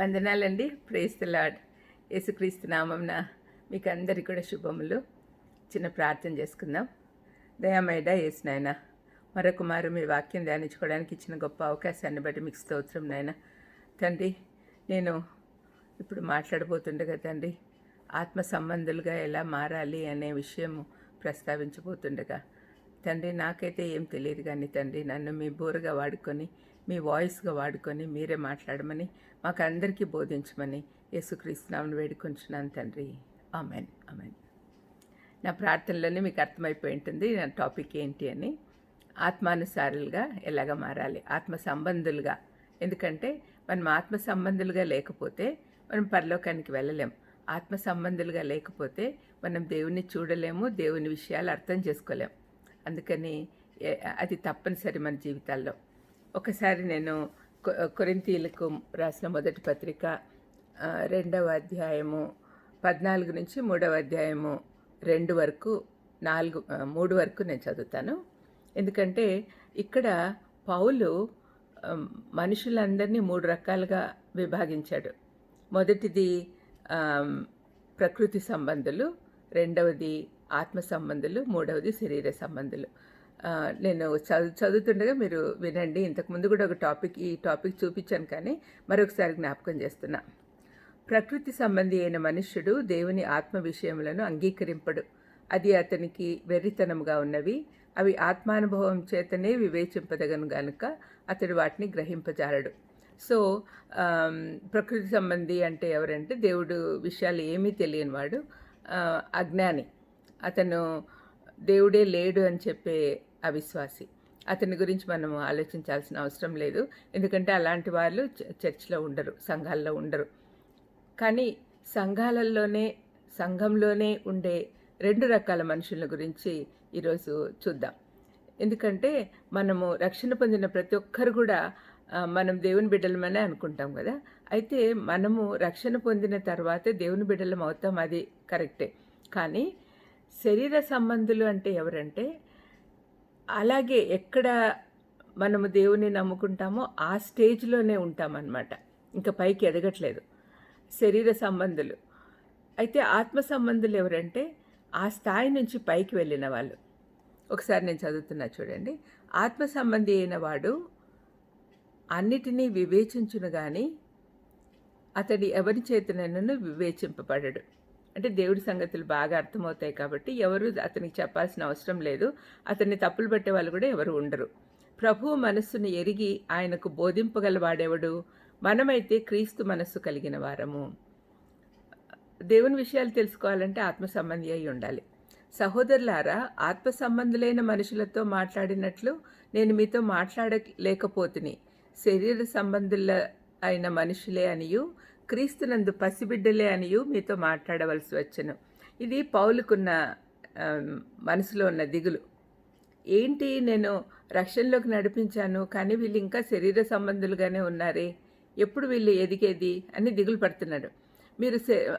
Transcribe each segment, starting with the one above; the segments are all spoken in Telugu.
వందనాలండి. ప్రేస్ ద లాడ్ యేసుక్రీస్తు నామంన మీకు అందరికీ కూడా శుభములు. చిన్న ప్రార్థన చేసుకుందాం. దయామేడ యేసు నాయన మరొక మారు మీ వాక్యం ధ్యానించుకోవడానికి ఇచ్చిన గొప్ప అవకాశాన్ని బట్టి మీకు స్తోత్రం నాయన. తండ్రి నేను ఇప్పుడు మాట్లాడబోతుండగా తండ్రి ఆత్మ సంబంధులుగా ఎలా మారాలి అనే విషయము ప్రస్తావించబోతుండగా తండ్రి నాకైతే ఏం తెలియదు కానీ తండ్రి నన్ను మీ బోరుగా వాడుకొని మీ వాయిస్గా వాడుకొని మీరే మాట్లాడమని మాకు అందరికీ బోధించమని యేసుక్రీస్తునామని వేడుకొంచున్నాను తండ్రి. ఆమెన్. ఆమెన్. నా ప్రార్థనలోనే మీకు అర్థమైపోయి ఉంటుంది నా టాపిక్ ఏంటి అని. ఆత్మానుసారులుగా ఎలాగ మారాలి? ఆత్మ సంబంధులుగా. ఎందుకంటే మనం ఆత్మ సంబంధులుగా లేకపోతే మనం పరలోకానికి వెళ్ళలేం. ఆత్మ సంబంధులుగా లేకపోతే మనం దేవుని చూడలేము దేవుని విషయాలు అర్థం చేసుకోలేం. అందుకని అది తప్పనిసరి మన జీవితాల్లో. ఒకసారి నేను కొరింతీలకు రాసిన మొదటి పత్రిక రెండవ అధ్యాయము పద్నాలుగు నుంచి మూడవ అధ్యాయము రెండు వరకు నాలుగు మూడు వరకు నేను చదువుతాను. ఎందుకంటే ఇక్కడ పౌలు మనుషులందరినీ మూడు రకాలుగా విభాగించాడు. మొదటిది ప్రకృతి సంబంధులు రెండవది ఆత్మ సంబంధులు మూడవది శరీర సంబంధులు. నేను చదువు చదువుతుండగా మీరు వినండి. ఇంతకుముందు కూడా ఒక టాపిక్ ఈ టాపిక్ చూపించాను కానీ మరొకసారి జ్ఞాపకం చేస్తున్నా. ప్రకృతి సంబంధి అయిన మనుష్యుడు దేవుని ఆత్మ విషయములను అంగీకరింపడు. అది అతనికి వెర్రితనముగా ఉన్నవి. అవి ఆత్మానుభవం చేతనే వివేచింపదగను గనుక అతడు వాటిని గ్రహింపజాలడు. సో ప్రకృతి సంబంధి అంటే ఎవరంటే దేవుడు విషయాలు ఏమీ తెలియని వాడు అజ్ఞాని. అతను దేవుడే లేడు అని చెప్పే అవిశ్వాసి. అతని గురించి మనం ఆలోచించాల్సిన అవసరం లేదు. ఎందుకంటే అలాంటి వాళ్ళు చ- చర్చిలో ఉండరు సంఘాల్లో ఉండరు. కానీ సంఘాలలోనే సంఘంలోనే ఉండే రెండు రకాల మనుషుల గురించి ఈరోజు చూద్దాం. ఎందుకంటే మనము రక్షణ పొందిన ప్రతి ఒక్కరు కూడా మనం దేవుని బిడ్డలమనే అనుకుంటాం కదా. అయితే మనము రక్షణ పొందిన తర్వాత దేవుని బిడ్డలం అవుతాం అది కరెక్టే. కానీ శరీర సంబంధులు అంటే ఎవరంటే అలాగే ఎక్కడ మనము దేవుని నమ్ముకుంటామో ఆ స్టేజ్లోనే ఉంటామన్నమాట. ఇంకా పైకి ఎదగట్లేదు. శరీర సంబంధులు. అయితే ఆత్మ సంబంధులు ఎవరంటే ఆ స్థాయి నుంచి పైకి వెళ్ళిన వాళ్ళు. ఒకసారి నేను చదువుతున్నా చూడండి. ఆత్మ సంబంధి అయిన వాడు అన్నిటినీ వివేచించును కానీ అతడి ఎవరి చేతనను వివేచింపబడడు. అంటే దేవుడి సంగతులు బాగా అర్థమవుతాయి కాబట్టి ఎవరు అతనికి చెప్పాల్సిన అవసరం లేదు. అతన్ని తప్పులు పెట్టే వాళ్ళు కూడా ఎవరు ఉండరు. ప్రభువు మనస్సును ఎరిగి ఆయనకు బోధింపగలవాడెవడు మనమైతే క్రీస్తు మనస్సు కలిగిన వారము. దేవుని విషయాలు తెలుసుకోవాలంటే ఆత్మ సంబంధి అయి ఉండాలి. సహోదరులారా ఆత్మ సంబంధులైన మనుషులతో మాట్లాడినట్లు నేను మీతో మాట్లాడలేకపోతుని. శరీర సంబంధుల అయిన మనుషులే అనియు క్రీస్తునందు పసిబిడ్డలే అనియు మీతో మాట్లాడవలసి వచ్చను. ఇది పౌలుకున్న మనసులో ఉన్న దిగులు. ఏంటి నేను రక్షణలోకి నడిపించాను కానీ వీళ్ళు ఇంకా శరీర సంబంధులుగానే ఉన్నారే? ఎప్పుడు వీళ్ళు ఎదిగేది? అని దిగులు పడుతున్నాడు. మీరు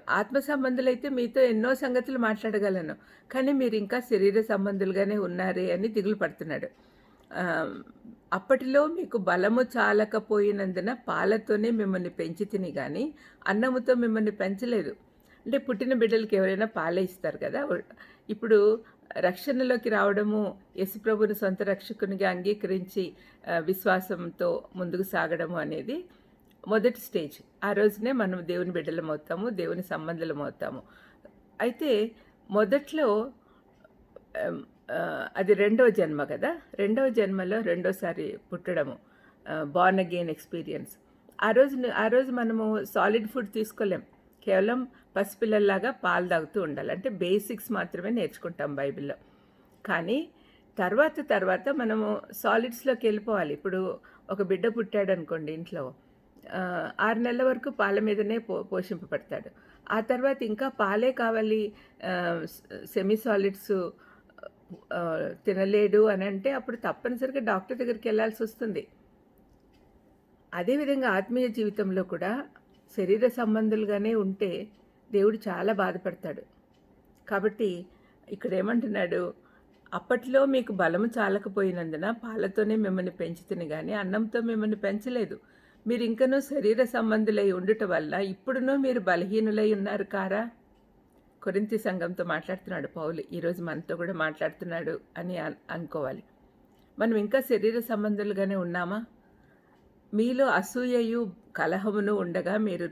ఆత్మ సంబంధులైతే మీతో ఎన్నో సంగతులు మాట్లాడగలను కానీ మీరు ఇంకా శరీర సంబంధులుగానే ఉన్నారే అని దిగులు పడుతున్నాడు. అప్పటిలో మీకు బలము చాలకపోయినందున పాలతోనే మిమ్మల్ని పెంచితిని కానీ అన్నముతో మిమ్మల్ని పెంచలేదు. అంటే పుట్టిన బిడ్డలకి ఎవరైనా పాలే ఇస్తారు కదా. ఇప్పుడు రక్షణలోకి రావడము యశుప్రభుని సొంత రక్షకునిగా అంగీకరించి విశ్వాసంతో ముందుకు సాగడము అనేది మొదటి స్టేజ్. ఆ రోజునే మనం దేవుని బిడ్డలం అవుతాము దేవుని సంబంధులం అవుతాము. అయితే మొదట్లో అది రెండవ జన్మ కదా? రెండవ జన్మలో రెండోసారి పుట్టడము బార్న్ అగెయిన్ ఎక్స్పీరియన్స్ ఆ రోజు ఆ రోజు మనము సాలిడ్ ఫుడ్ తీసుకోలేం. కేవలం పసిపిల్లల్లాగా పాలు తాగుతూ ఉండాలి. అంటే బేసిక్స్ మాత్రమే నేర్చుకుంటాం బైబిల్లో. కానీ తర్వాత తర్వాత మనము సాలిడ్స్లోకి వెళ్ళిపోవాలి. ఇప్పుడు ఒక బిడ్డ పుట్టాడు అనుకోండి ఇంట్లో ఆరు నెలల వరకు పాల మీదనే పో పోషింపబడతాడు. ఆ తర్వాత ఇంకా పాలే కావాలి సెమీ సాలిడ్స్ తినలేడు అని అంటే అప్పుడు తప్పనిసరిగా డాక్టర్ దగ్గరికి వెళ్ళాల్సి వస్తుంది. అదేవిధంగా ఆత్మీయ జీవితంలో కూడా శరీర సంబంధులుగానే ఉంటే దేవుడు చాలా బాధపడతాడు. కాబట్టి ఇక్కడ ఏమంటున్నాడు అప్పట్లో మీకు బలము చాలకపోయినందున పాలతోనే మిమ్మల్ని పెంచుతుంది కానీ అన్నంతో మిమ్మల్ని పెంచలేదు. మీరు ఇంకనూ శరీర సంబంధులై ఉండుట వల్ల ఇప్పుడునూ మీరు బలహీనులై ఉన్నారు కారా? కొరింతి సంఘంతో మాట్లాడుతున్నాడు పౌలు. ఈరోజు మనతో కూడా మాట్లాడుతున్నాడు అని అనుకోవాలి. మనం ఇంకా శరీర సంబంధులుగానే ఉన్నామా? మీలో అసూయయు కలహమును ఉండగా మీరు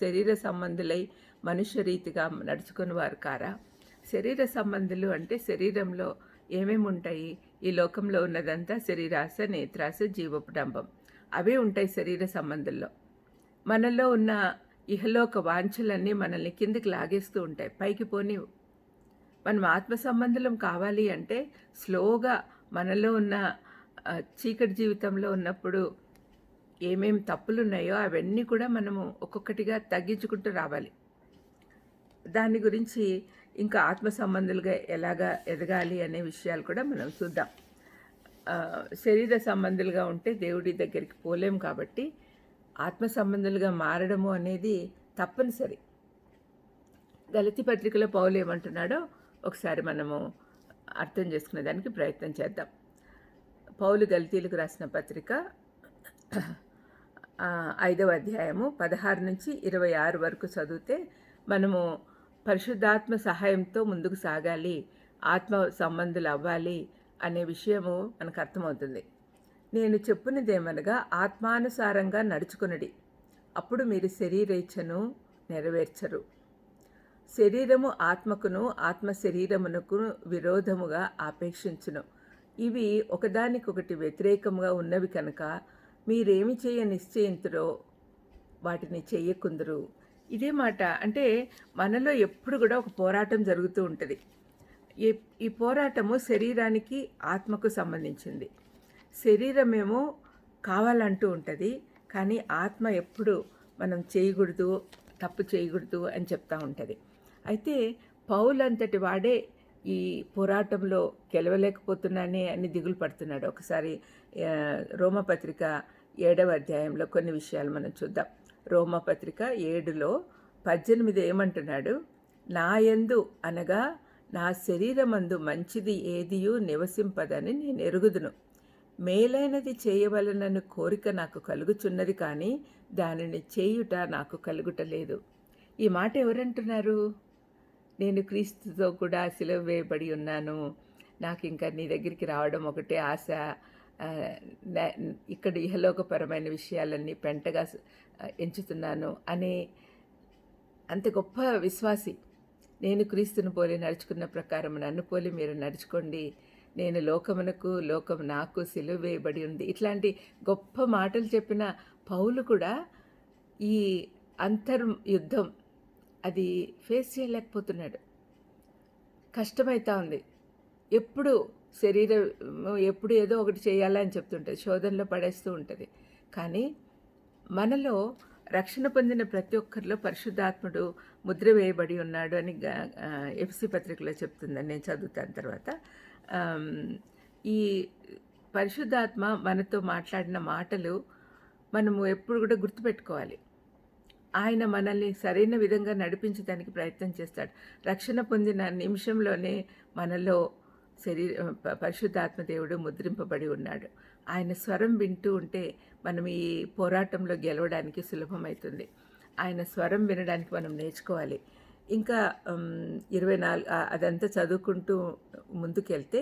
శరీర సంబంధులై మనుష్య రీతిగా నడుచుకుని వారు కారా? శరీర సంబంధులు అంటే శరీరంలో ఏమేమి ఉంటాయి? ఈ లోకంలో ఉన్నదంతా శరీరాశ నేత్రాశ జీవపుడంబం. అవే ఉంటాయి శరీర సంబంధుల్లో. మనలో ఉన్న ఇహలోక వాంఛలన్నీ మనల్ని కిందికి లాగేస్తూ ఉంటాయి. పైకి పోని మనం ఆత్మ సంబంధం కావాలి అంటే స్లోగా మనలో ఉన్న చీకటి జీవితంలో ఉన్నప్పుడు ఏమేం తప్పులు ఉన్నాయో అవన్నీ కూడా మనము ఒక్కొక్కటిగా తగ్గించుకుంటూ రావాలి. దాని గురించి ఇంకా ఆత్మ సంబంధులుగా ఎలాగా ఎదగాలి అనే విషయాలు కూడా మనం చూద్దాం. శరీర సంబంధులుగా ఉంటే దేవుడి దగ్గరికి పోలేం కాబట్టి ఆత్మ సంబంధులుగా మారడము అనేది తప్పనిసరి. గలతి పత్రికలో పౌలు ఏమంటున్నాడో ఒకసారి మనము అర్థం చేసుకునే దానికి ప్రయత్నం చేద్దాం. పౌలు గలతీలకు రాసిన పత్రిక ఐదవ అధ్యాయము పదహారు నుంచి ఇరవై ఆరు వరకు చదివితే మనము పరిశుద్ధాత్మ సహాయంతో ముందుకు సాగాలి ఆత్మ సంబంధులు అవ్వాలి అనే విషయము మనకు అర్థమవుతుంది. నేను చెప్పినదేమనగా ఆత్మానుసారంగా నడుచుకునడి. అప్పుడు మీరు శరీరేచ్ఛను నెరవేర్చరు. శరీరము ఆత్మకును ఆత్మ శరీరమునకు విరోధముగా ఆపేక్షించును. ఇవి ఒకదానికొకటి వ్యతిరేకముగా ఉన్నవి కనుక మీరేమి చేయ నిశ్చయింతురో వాటిని చేయకుందరు. ఇదే మాట. అంటే మనలో ఎప్పుడు కూడా ఒక పోరాటం జరుగుతూ ఉంటుంది. ఈ ఈ పోరాటము శరీరానికి ఆత్మకు సంబంధించింది. శరీరమేమో కావాలంటూ ఉంటుంది కానీ ఆత్మ ఎప్పుడు మనం చేయకూడదు తప్పు చేయకూడదు అని చెప్తూ ఉంటుంది. అయితే పౌలంతటి వాడే ఈ పోరాటంలో గెలవలేకపోతున్నానే అని దిగులు పడుతున్నాడు. ఒకసారి రోమపత్రిక ఏడవ అధ్యాయంలో కొన్ని విషయాలు మనం చూద్దాం. రోమపత్రిక ఏడులో పద్దెనిమిది ఏమంటున్నాడు? నా యందు అనగా నా శరీరమందు మంచిది ఏదియూ నివసింపదని నేను ఎరుగుదును. మేలైనది చేయవలనని కోరిక నాకు కలుగుచున్నది కానీ దానిని చేయుట నాకు కలుగుటలేదు. ఈ మాట ఎవరంటున్నారు? నేను క్రీస్తుతో కూడా సిలవ వేయబడి ఉన్నాను. నాకు ఇంకా నీ దగ్గరికి రావడం ఒకటే ఆశ. ఇక్కడ ఇహలోకపరమైన విషయాలన్నీ పెంటగా ఎంచుతున్నాను అనే అంత గొప్ప విశ్వాసి నేను క్రీస్తుని పోలి నడుచుకున్న ప్రకారం నన్ను పోలి మీరు నడుచుకోండి. నేను లోకమునకు లోకం నాకు సిలువేయబడి ఉంది. ఇట్లాంటి గొప్ప మాటలు చెప్పిన పౌలు కూడా ఈ అంతర్ యుద్ధం అది ఫేస్ చేయలేకపోతున్నాడు. కష్టమవుతా ఉంది. ఎప్పుడు శరీరం ఎప్పుడు ఏదో ఒకటి చేయాలని చెప్తుంటుంది శోధనలో పడేస్తూ ఉంటుంది. కానీ మనలో రక్షణ పొందిన ప్రతి ఒక్కరిలో పరిశుద్ధాత్ముడు ముద్ర వేయబడి ఉన్నాడు అని ఎఫ్సి పత్రికలో చెప్తుందని నేను చదువుతాను తర్వాత. ఈ పరిశుద్ధాత్మ మనతో మాట్లాడిన మాటలు మనము ఎప్పుడు కూడా గుర్తుపెట్టుకోవాలి. ఆయన మనల్ని సరైన విధంగా నడిపించడానికి ప్రయత్నం చేస్తాడు. రక్షణ పొందిన నిమిషంలోనే మనలో శరీర పరిశుద్ధాత్మ దేవుడు ముద్రింపబడి ఉన్నాడు. ఆయన స్వరం వింటూ ఉంటే మనం ఈ పోరాటంలో గెలవడానికి సులభమవుతుంది. ఆయన స్వరం వినడానికి మనం నేర్చుకోవాలి. ఇంకా ఇరవై నాలుగు అదంతా చదువుకుంటూ ముందుకెళ్తే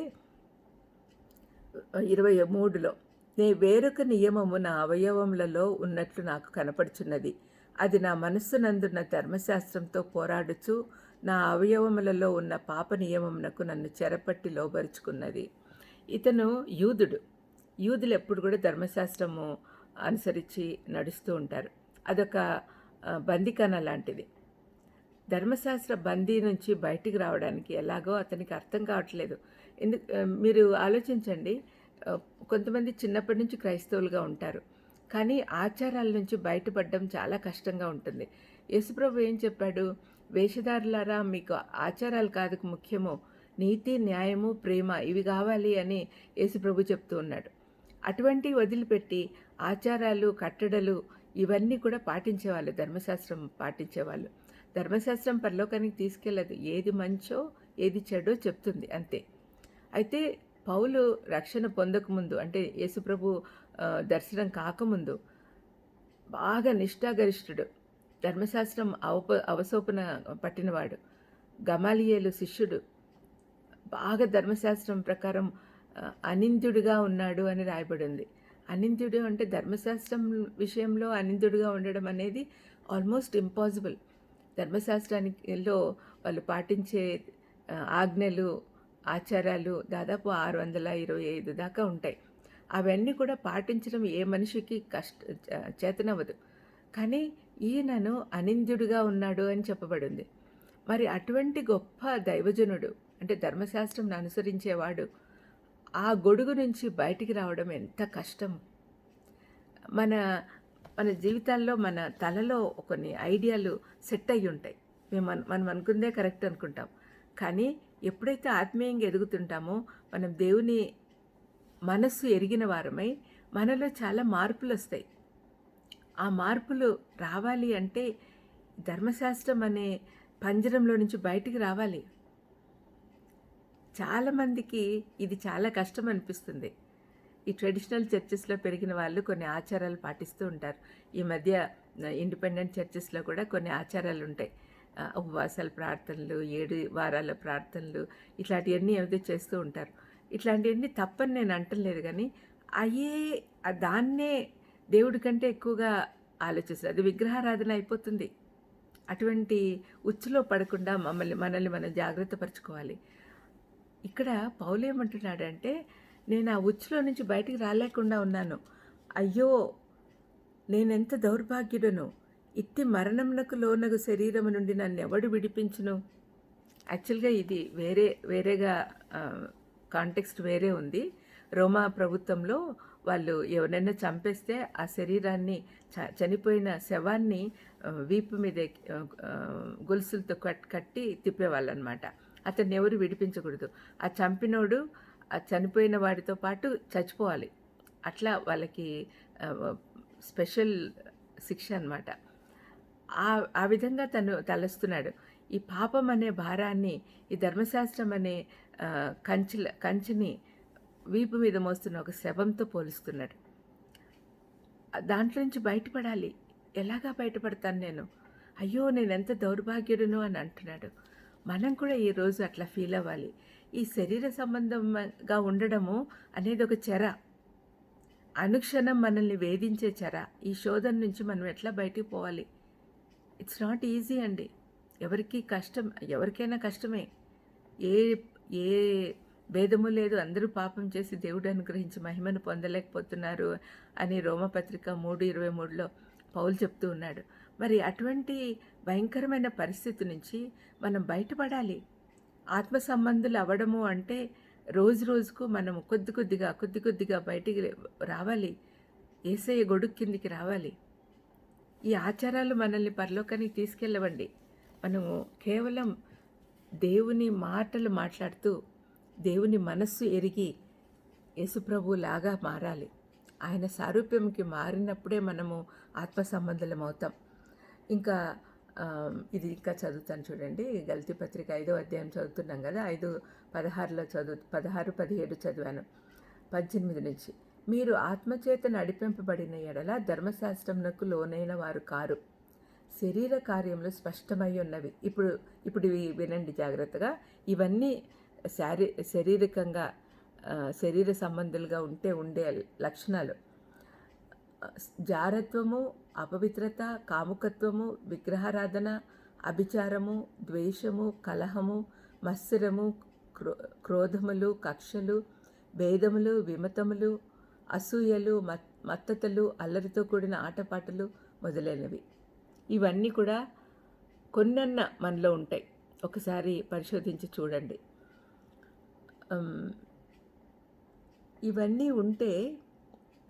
ఇరవై మూడులో నే వేరొక నియమము నా అవయవములలో ఉన్నట్లు నాకు కనపడుచున్నది. అది నా మనస్సునందున్న ధర్మశాస్త్రంతో పోరాడుచు నా అవయవములలో ఉన్న పాప నియమమునకు నన్ను చెరపట్టి లోబరుచుకున్నది. ఇతను యూదుడు. యూదులు ఎప్పుడు కూడా ధర్మశాస్త్రము అనుసరించి నడుస్తూ ఉంటారు. అదొక బందికన లాంటిది. ధర్మశాస్త్ర బందీ నుంచి బయటికి రావడానికి ఎలాగో అతనికి అర్థం కావట్లేదు. ఎందుకు మీరు ఆలోచించండి. కొంతమంది చిన్నప్పటి నుంచి క్రైస్తవులుగా ఉంటారు. కానీ ఆచారాల నుంచి బయటపడడం చాలా కష్టంగా ఉంటుంది. యేసుప్రభు ఏం చెప్పాడు? వేషధారులారా మీకు ఆచారాలు కాదు ముఖ్యము. నీతి న్యాయము ప్రేమ ఇవి కావాలి అని యేసుప్రభు చెప్తూ ఉన్నాడు. అటువంటి వదిలిపెట్టి ఆచారాలు కట్టడలు ఇవన్నీ కూడా పాటించేవాళ్ళు ధర్మశాస్త్రం పాటించేవాళ్ళు. ధర్మశాస్త్రం పరలోకానికి తీసుకెళ్ళదు ఏది మంచో ఏది చెడో చెప్తుంది అంతే. అయితే పౌలు రక్షణ పొందకముందు అంటే యేసుప్రభు దర్శనం కాకముందు బాగా నిష్ఠాగరిష్ఠుడు ధర్మశాస్త్రం అవప అవసోపన పట్టినవాడు గమాలియేలు శిష్యుడు బాగా ధర్మశాస్త్రం ప్రకారం అనింద్యుడిగా ఉన్నాడు అని రాయబడి ఉంది అనింద్యుడు అంటే ధర్మశాస్త్రం విషయంలో అనింద్యుడిగా ఉండడం అనేది ఆల్మోస్ట్ ఇంపాసిబుల్. ధర్మశాస్త్రానికిలో వాళ్ళు పాటించే ఆజ్ఞలు ఆచారాలు దాదాపు ఆరు వందల ఇరవై ఐదు దాకా ఉంటాయి. అవన్నీ కూడా పాటించడం ఏ మనిషికి కష్ట చేతనవ్వదు. కానీ ఈయనను అనింద్యుడిగా ఉన్నాడు అని చెప్పబడింది. మరి అటువంటి గొప్ప దైవజనుడు అంటే ధర్మశాస్త్రం అనుసరించేవాడు ఆ గొడుగు నుంచి బయటికి రావడం ఎంత కష్టం? మన మన జీవితాల్లో మన తలలో కొన్ని ఐడియాలు సెట్ అయి ఉంటాయి. మేము మనం అనుకుందే కరెక్ట్ అనుకుంటాం. కానీ ఎప్పుడైతే ఆత్మీయంగా ఎదుగుతుంటామో మనం దేవుని మనస్సు ఎరిగిన వారమై మనలో చాలా మార్పులు వస్తాయి. ఆ మార్పులు రావాలి అంటే ధర్మశాస్త్రం అనే పంజరంలో నుంచి బయటికి రావాలి. చాలామందికి ఇది చాలా కష్టం అనిపిస్తుంది. ఈ ట్రెడిషనల్ చర్చెస్లో పెరిగిన వాళ్ళు కొన్ని ఆచారాలు పాటిస్తూ ఉంటారు. ఈ మధ్య ఇండిపెండెంట్ చర్చెస్లో కూడా కొన్ని ఆచారాలు ఉంటాయి. ఉపవాసాల ప్రార్థనలు ఏడు వారాల ప్రార్థనలు ఇట్లాంటివన్నీ ఏదో చేస్తూ ఉంటారు ఇట్లాంటివన్నీ తప్పని నేను అంటలేదు కానీ అయ్యే దాన్నే దేవుడి కంటే ఎక్కువగా ఆలోచిస్తారు. అది విగ్రహారాధన అయిపోతుంది. అటువంటి ఉచ్చులో పడకుండా మమ్మల్ని మనల్ని మనం జాగ్రత్త పరచుకోవాలి. ఇక్కడ పౌలు ఏమంటున్నాడంటే నేను ఆ ఉచ్చులో నుంచి బయటికి రాలేకుండా ఉన్నాను. అయ్యో! నేనెంత దౌర్భాగ్యుడను? ఇట్టి మరణమునకు లోనగు శరీరము నుండి నన్ను ఎవడు విడిపించును? యాక్చువల్గా ఇది వేరే వేరేగా కాంటెక్స్ట్ వేరే ఉంది. రోమా ప్రభుత్వంలో వాళ్ళు ఎవరైనా చంపేస్తే ఆ శరీరాన్ని చ- చనిపోయిన శవాన్ని వీపు మీద గొలుసులతో కట్ కట్టి తిప్పేవాళ్ళు అనమాట అతన్ని ఎవరు విడిపించకూడదు. ఆ చంపినోడు ఆ చనిపోయిన వాడితో పాటు చచ్చిపోవాలి. అట్లా వాళ్ళకి స్పెషల్ శిక్ష అన్నమాట. ఆ ఆ విధంగా తను తలస్తున్నాడు. ఈ పాపం అనే భారాన్ని ఈ ధర్మశాస్త్రం అనే కంచెల కంచెని వీపు మీద మోస్తున్న ఒక శవంతో పోలుస్తున్నాడు. దాంట్లో నుంచి బయటపడాలి. ఎలాగా బయటపడతాను నేను? అయ్యో నేను ఎంత దౌర్భాగ్యుడును అని అంటున్నాడు. మనం కూడా ఈరోజు అట్లా ఫీల్ అవ్వాలి. ఈ శరీర సంబంధంగా ఉండడము అనేది ఒక చెర. అనుక్షణం మనల్ని వేధించే చెర. ఈ శోధన నుంచి మనం ఎట్లా బయటికి పోవాలి? ఇట్స్ నాట్ ఈజీ అండి. ఎవరికి కష్టం ఎవరికైనా కష్టమే. ఏ ఏ భేదము లేదు. అందరూ పాపం చేసి దేవుడు అనుగ్రహించి మహిమను పొందలేకపోతున్నారు అని రోమపత్రిక మూడు ఇరవై మూడులో పౌలు చెప్తూ ఉన్నాడు. మరి అటువంటి భయంకరమైన పరిస్థితి నుంచి మనం బయటపడాలి. ఆత్మ సంబంధులు అవ్వడము అంటే రోజు రోజుకు మనం కొద్ది కొద్దిగా కొద్ది కొద్దిగా బయటికి రావాలి. ఏసయ్య గొడుగు కిందికి రావాలి. ఈ ఆచారాలు మనల్ని పరలోకానికి తీసుకెళ్ళవండి. మనము కేవలం దేవుని మాటలు మాట్లాడుతూ దేవుని మనస్సు ఎరిగి యేసుప్రభు లాగా మారాలి. ఆయన సారూప్యంకి మారినప్పుడే మనము ఆత్మ సంబంధులం అవుతాం ఇంకా ఇది ఇంకా చదువుతాను చూడండి. గల్తీ పత్రిక ఐదో అధ్యాయం చదువుతున్నాం కదా. ఐదు పదహారులో చదువు పదహారు పదిహేడు చదివాను. పద్దెనిమిది నుంచి. మీరు ఆత్మచేత నడిపింపబడిన ఎడల ధర్మశాస్త్రమునకు లోనైన వారు కారు. శరీర కార్యములు స్పష్టమై ఉన్నవి. ఇప్పుడు ఇప్పుడు ఇవి వినండి జాగ్రత్తగా. ఇవన్నీ శారీ శారీరకంగా శరీర సంబంధులుగా ఉంటే ఉండే లక్షణాలు. జారత్వము అపవిత్రత కాముకత్వము విగ్రహారాధన అభిచారము ద్వేషము కలహము మత్సరము క్రో క్రోధములు కక్షలు భేదములు విమతములు అసూయలు మత్ మత్తతలు అల్లరితో కూడిన ఆటపాటలు మొదలైనవి. ఇవన్నీ కూడా కొన్నన్న మనలో ఉంటాయి. ఒకసారి పరిశోధించి చూడండి. ఇవన్నీ ఉంటే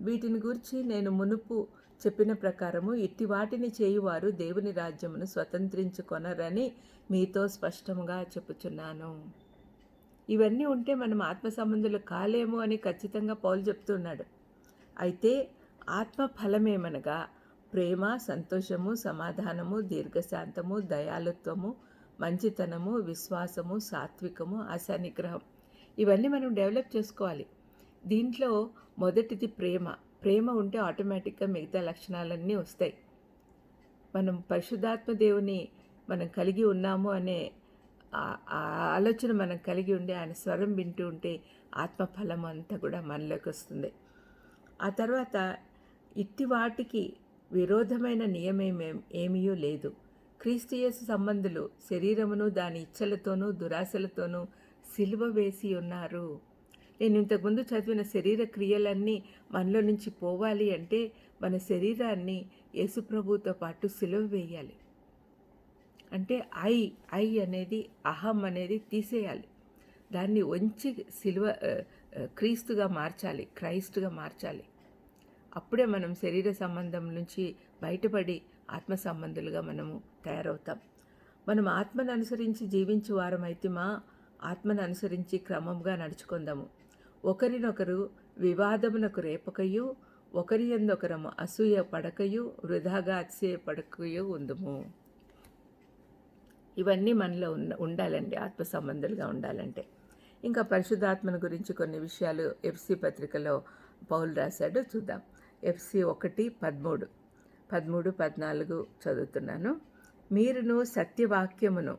వీటిని గురించి నేను మునుపు చెప్పిన ప్రకారము ఇట్టి వాటిని చేయువారు దేవుని రాజ్యమును స్వతంత్రించుకొనరని మీతో స్పష్టంగా చెప్పుచున్నాను. ఇవన్నీ ఉంటే మనం ఆత్మ సంబంధులు కాలేము అని ఖచ్చితంగా పౌలు చెప్తున్నాడు. అయితే ఆత్మ ఫలమేమనగా ప్రేమ సంతోషము సమాధానము దీర్ఘశాంతము దయాలుత్వము మంచితనము విశ్వాసము సాత్వికము ఆశానిగ్రహం ఇవన్నీ మనం డెవలప్ చేసుకోవాలి. దీంట్లో మొదటిది ప్రేమ. ప్రేమ ఉంటే ఆటోమేటిక్గా మిగతా లక్షణాలన్నీ వస్తాయి. మనం పరిశుద్ధాత్మ దేవుని మనం కలిగి ఉన్నాము అనే ఆ- ఆలోచన మనం కలిగి ఉండి ఆయన స్వరం వింటూ ఉంటే ఆత్మఫలం అంతా కూడా మనలోకి వస్తుంది. ఆ తర్వాత ఇట్టి వాటికి విరోధమైన నియమేమే ఏమీయూ లేదు. క్రీస్తు సంబంధులు శరీరమును దాని ఇచ్చలతోనూ దురాశలతోనూ సిలువ వేసి ఉన్నారు. నేను ఇంతకుముందు చదివిన శరీర క్రియలన్నీ మనలో నుంచి పోవాలి అంటే మన శరీరాన్ని యేసుప్రభుతో పాటు సిలువ వేయాలి. అంటే ఐ ఐ అనేది అహం అనేది తీసేయాలి. దాన్ని వంచి సిలువ క్రీస్తుగా మార్చాలి క్రైస్తుగా మార్చాలి. అప్పుడే మనం శరీర సంబంధం నుంచి బయటపడి ఆత్మ సంబంధులుగా మనము తయారవుతాం. మనం ఆత్మను అనుసరించి జీవించు వారమైతే మా ఆత్మను అనుసరించి క్రమంగా నడుచుకుందాము. ఒకరినొకరు వివాదమునకు రేపకయు ఒకరి ఎందొకరము అసూయ పడకయు వృధాగా అతిశయ పడకయు ఉందుము. ఇవన్నీ మనలో ఉన్న ఉండాలండి ఆత్మ సంబంధాలుగా ఉండాలంటే. ఇంకా పరిశుద్ధాత్మను గురించి కొన్ని విషయాలు ఎఫ్సి పత్రికలో పౌలు రాశాడు చూద్దాం. ఎఫ్సి ఒకటి పదమూడు. పదమూడు పద్నాలుగు చదువుతున్నాను. మీరును సత్యవాక్యమును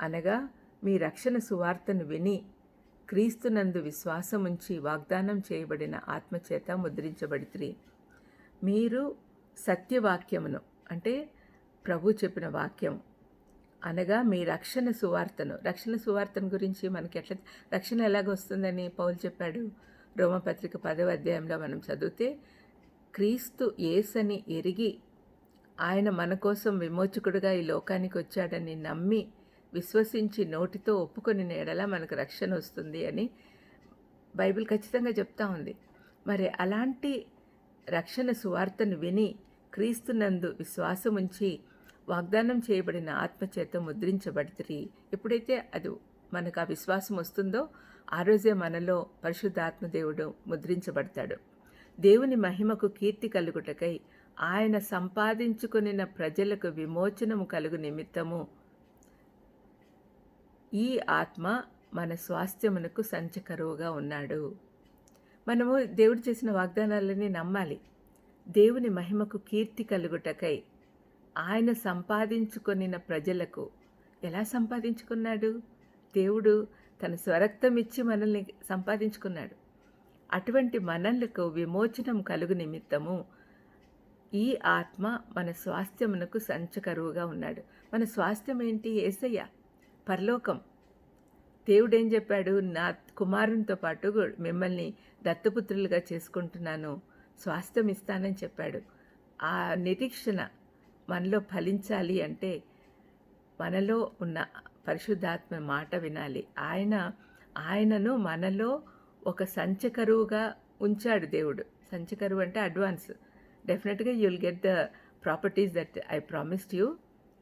అనగా మీ రక్షణ సువార్తను విని క్రీస్తునందు విశ్వాసముంచి వాగ్దానం చేయబడిన ఆత్మచేత ముద్రించబడితిరి. మీరు సత్యవాక్యమును అంటే ప్రభు చెప్పిన వాక్యం అనగా మీ రక్షణ సువార్తను. రక్షణ సువార్తను గురించి మనకి ఎట్లా రక్షణ ఎలాగొస్తుందని పౌల్ పౌలు చెప్పాడు? రోమపత్రిక పదవ అధ్యాయంలో మనం చదివితే క్రీస్తు ఏసని ఎరిగి ఆయన మన కోసం విమోచకుడుగా ఈ లోకానికి వచ్చాడని నమ్మి విశ్వసించి నోటితో ఒప్పుకొని నేడలా మనకు రక్షణ వస్తుంది అని బైబిల్ ఖచ్చితంగా చెప్తా ఉంది. మరి అలాంటి రక్షణ సువార్తను విని క్రీస్తునందు విశ్వాసం ఉంచి వాగ్దానం చేయబడిన ఆత్మచేత ముద్రించబడితే ఎప్పుడైతే అది మనకు ఆ విశ్వాసం వస్తుందో ఆ రోజే మనలో పరిశుద్ధాత్మ దేవుడు ముద్రించబడతాడు. దేవుని మహిమకు కీర్తి కలుగుటకై ఆయన సంపాదించుకుని ప్రజలకు విమోచనము కలుగు నిమిత్తము ఈ ఆత్మ మన స్వాస్థ్యమునకు సంచకరువుగా ఉన్నాడు. మనము దేవుడు చేసిన వాగ్దానాలని నమ్మాలి. దేవుని మహిమకు కీర్తి కలుగుటకై ఆయన సంపాదించుకొనిన ప్రజలకు ఎలా సంపాదించుకున్నాడు? దేవుడు తన స్వరక్తం ఇచ్చి మనల్ని సంపాదించుకున్నాడు. అటువంటి మనలకు విమోచనం కలుగు నిమిత్తము ఈ ఆత్మ మన స్వాస్థ్యమునకు సంచకరువుగా ఉన్నాడు. మన స్వాస్థ్యం ఏంటి ఏసయ్య పరలోకం. దేవుడేం చెప్పాడు? నా కుమారునితో పాటు మిమ్మల్ని దత్తపుత్రులుగా చేసుకుంటున్నాను. స్వాస్థ్యం ఇస్తానని చెప్పాడు. ఆ నిరీక్షణ మనలో ఫలించాలి అంటే మనలో ఉన్న పరిశుద్ధాత్మ మాట వినాలి. ఆయన ఆయనను మనలో ఒక సంచకరువుగా ఉంచాడు దేవుడు. సంచకరువు అంటే అడ్వాన్స్. డెఫినెట్గా you'll get the properties that I promised you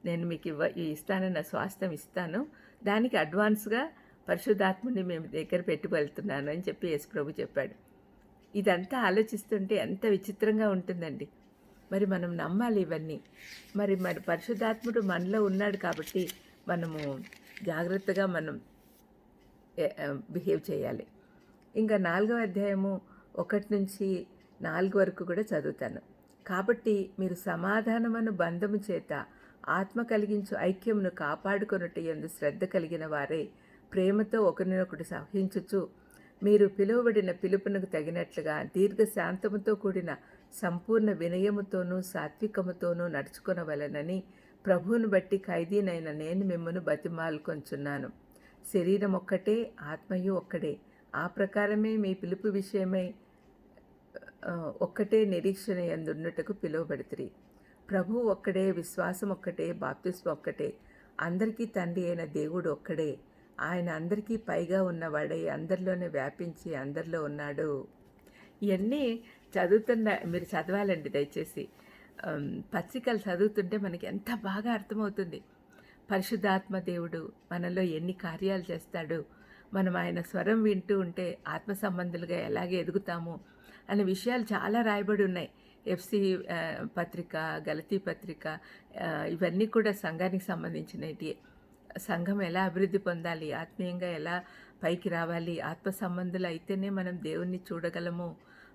నేను మీకు ఇవ్వ ఇస్తానన్న స్వాస్థ్యం ఇస్తాను. దానికి అడ్వాన్స్గా పరిశుద్ధాత్ముని మేము దగ్గర పెట్టి వెళ్తున్నాను అని చెప్పి యేసు ప్రభు చెప్పాడు. ఇదంతా ఆలోచిస్తుంటే ఎంత విచిత్రంగా ఉంటుందండి. మరి మనం నమ్మాలి ఇవన్నీ. మరి మరి పరిశుద్ధాత్ముడు మనలో ఉన్నాడు కాబట్టి మనము జాగ్రత్తగా మనం బిహేవ్ చేయాలి. ఇంకా నాలుగవ అధ్యాయము ఒకటి నుంచి నాలుగు వరకు కూడా చదువుతాను. కాబట్టి మీరు సమాధానమను బంధము చేత ఆత్మ కలిగించు ఐక్యమును కాపాడుకొనుట ఎందు శ్రద్ధ కలిగిన వారే ప్రేమతో ఒకరినొకటి సహించుచు. మీరు పిలువబడిన పిలుపునకు తగినట్లుగా దీర్ఘ శాంతముతో కూడిన సంపూర్ణ వినయముతోనూ సాత్వికముతోనూ నడుచుకొనవలనని ప్రభువును బట్టి ఖైదీనైన నేను మిమ్మను బతిమాలుకొంచున్నాను. శరీరం ఒక్కటే ఆత్మయు ఒక్కడే. ఆ ప్రకారమే మీ పిలుపు విషయమై ఒక్కటే నిరీక్షణ ఎందున్నట్టుకు పిలువబడితిరి. ప్రభు ఒక్కడే విశ్వాసం ఒక్కటే బాప్తిస్మ ఒక్కటే. అందరికీ తండ్రి అయిన దేవుడు ఒక్కడే. ఆయన అందరికీ పైగా ఉన్నవాడై అందరిలోనే వ్యాపించి అందరిలో ఉన్నాడు. ఇవన్నీ చదువుతున్న మీరు చదవాలండి దయచేసి. పత్రికలు చదువుతుంటే మనకి ఎంత బాగా అర్థమవుతుంది. పరిశుద్ధాత్మ దేవుడు మనలో ఎన్ని కార్యాలు చేస్తాడు. మనం ఆయన స్వరం వింటూ ఉంటే ఆత్మ సంబంధులుగా ఎలాగే ఎదుగుతాము అనే విషయాలు చాలా రాయబడి ఉన్నాయి. ఎఫ్సి పత్రిక గలతీ పత్రిక ఇవన్నీ కూడా సంఘానికి సంబంధించినవి. సంఘం ఎలా అభివృద్ధి పొందాలి ఆత్మీయంగా ఎలా పైకి రావాలి ఆత్మ సంబంధులు అయితేనే మనం దేవుణ్ణి చూడగలము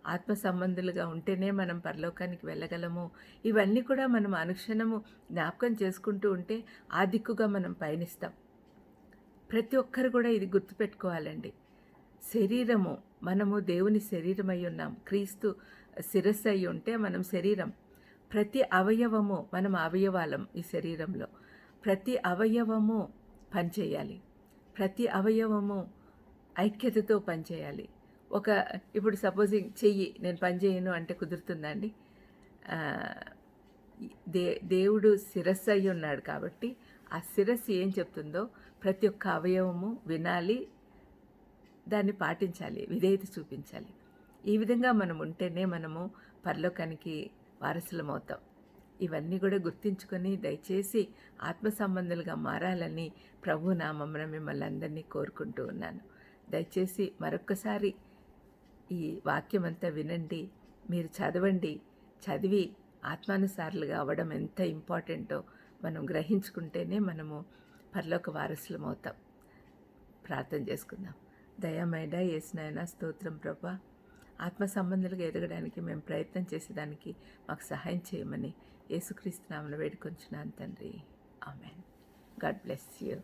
ఆత్మ సంబంధులుగా ఉంటేనే మనం పరలోకానికి వెళ్ళగలము. ఇవన్నీ కూడా మనం అనుక్షణము జ్ఞాపకం చేసుకుంటూ ఉంటే ఆ దిక్కుగా మనం పయనిస్తాం. ప్రతి ఒక్కరు కూడా ఇది గుర్తుపెట్టుకోవాలండి. శరీరము మనము దేవుని శరీరమై ఉన్నాం. క్రీస్తు శిరస్సు అయి ఉంటే మనం శరీరం. ప్రతి అవయవము మనం అవయవాలం ఈ శరీరంలో. ప్రతి అవయవము పనిచేయాలి. ప్రతి అవయవము ఐక్యతతో పనిచేయాలి. ఒక ఇప్పుడు సపోజింగ్ చెయ్యి నేను పని చేయను అంటే కుదురుతుందండి దే దేవుడు శిరస్సు అయి ఉన్నాడు కాబట్టి ఆ శిరస్సు ఏం చెప్తుందో ప్రతి ఒక్క అవయవము వినాలి దాన్ని పాటించాలి విధేయత చూపించాలి. ఈ విధంగా మనం ఉంటేనే మనము పరలోకానికి వారసులమవుతాం. ఇవన్నీ కూడా గుర్తించుకొని దయచేసి ఆత్మ సంబంధులుగా మారాలని ప్రభు నామమున మిమ్మల్ని అందరినీ కోరుకుంటూ ఉన్నాను. దయచేసి మరొక్కసారి ఈ వాక్యం అంతా వినండి మీరు చదవండి చదివి ఆత్మానుసారులుగా అవ్వడం ఎంత ఇంపార్టెంటో మనం గ్రహించుకుంటేనే మనము పరలోక వారసులం అవుతాం ప్రార్థన చేసుకుందాం. దయామైడ ఏసునాయన స్తోత్రం ప్రభా. ఆత్మ సంబంధాలుగా ఎదగడానికి మేము ప్రయత్నం చేసేదానికి మాకు సహాయం చేయమని యేసుక్రీస్తు నామను వేడుకొంచున్నాను తండ్రి. ఆమెన్. God bless you.